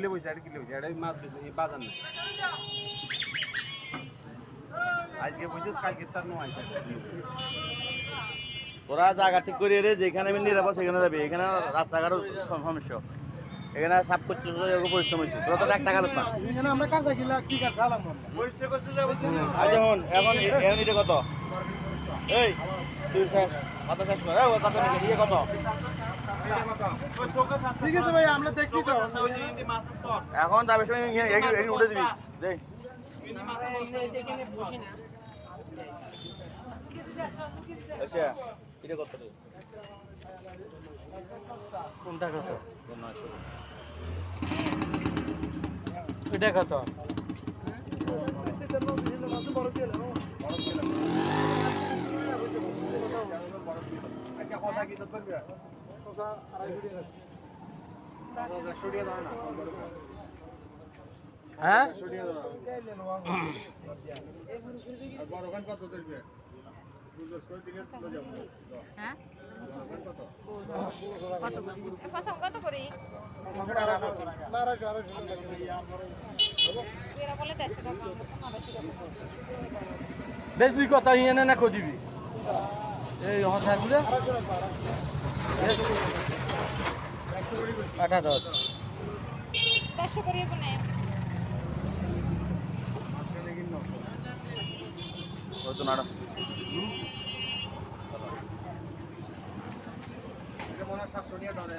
কিলে বসে এটা কিলে বসে এটা মাছ বেশি এই বাজার না আজকে বসেছ কালকে তার নো আইসা তোরা জায়গা ঠিক করে রে যেখানে আমি নিরাপদ সেখানে যাবি। এখানে রাস্তাঘাটও সমস্যা। এখানে সাফ করতে পরিশ্রম হয়েছে তোরা তো এক টাকা না। আমরা কাজা কি এখন এখন এটা কত? এই তুই শেষ কথা শেষ কর। ওই কথা নাকি ইয়ে কত ঠিক আছে ভাই আমরা দেখছি তো। এখন যাবে সময় এগিয়ে উঠে দিবি। দেখ। আচ্ছা এটা কত কোনটা কত? এটা বড় হ্যাঁ? কত করি? টাকা বেশি কত ইয়ে না খুঁজিবি? এই হসাগুলো আঠারো চারশো করি মানে ওই তো নাড়া। সাতশো নিয়ে ধরে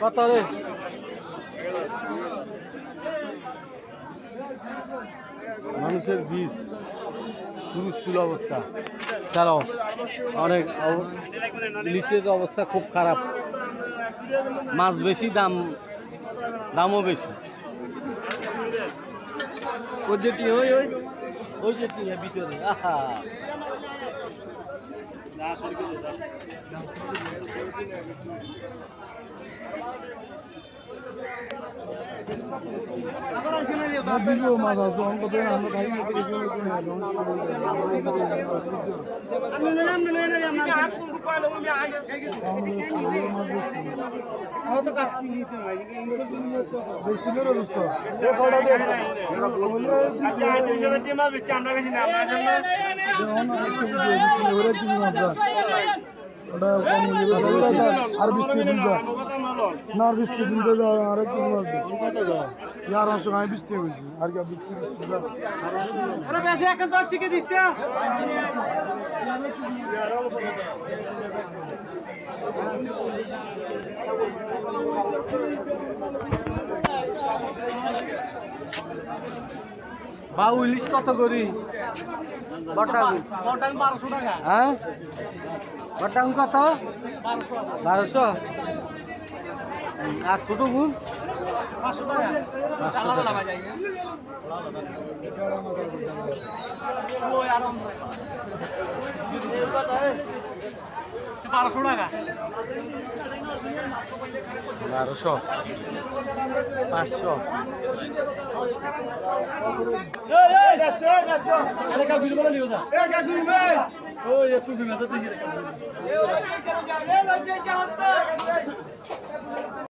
কত রে মানুষের বীজ হুলস্থুল অবস্থা। ছাড়াও অনেক ইলিশের অবস্থা খুব খারাপ। মাছ বেশি, দাম, দামও বেশি। ওই যেটি ওই ওই ওই যেটি ভিতরে। আহা। ভিডিও মাছ আছে অঙ্ক আর বৃষ্টি না আর বৃষ্টি দিন তো আর এক কিছু মাছ দিই ইয়ার আসো আমি বৃষ্টি হয়েছি, আর কি বৃষ্টি বৃষ্টি আরে এখন দশ টিকে দিস বাউ ইলিশ কত করি? বটাং হ্যাঁ? বটাং কত? বারোশো আর ছোট গুণ? পাঁচশো টাকা। টাকা। বারোশো টাকা। বারোশো? পাঁচশো? একটু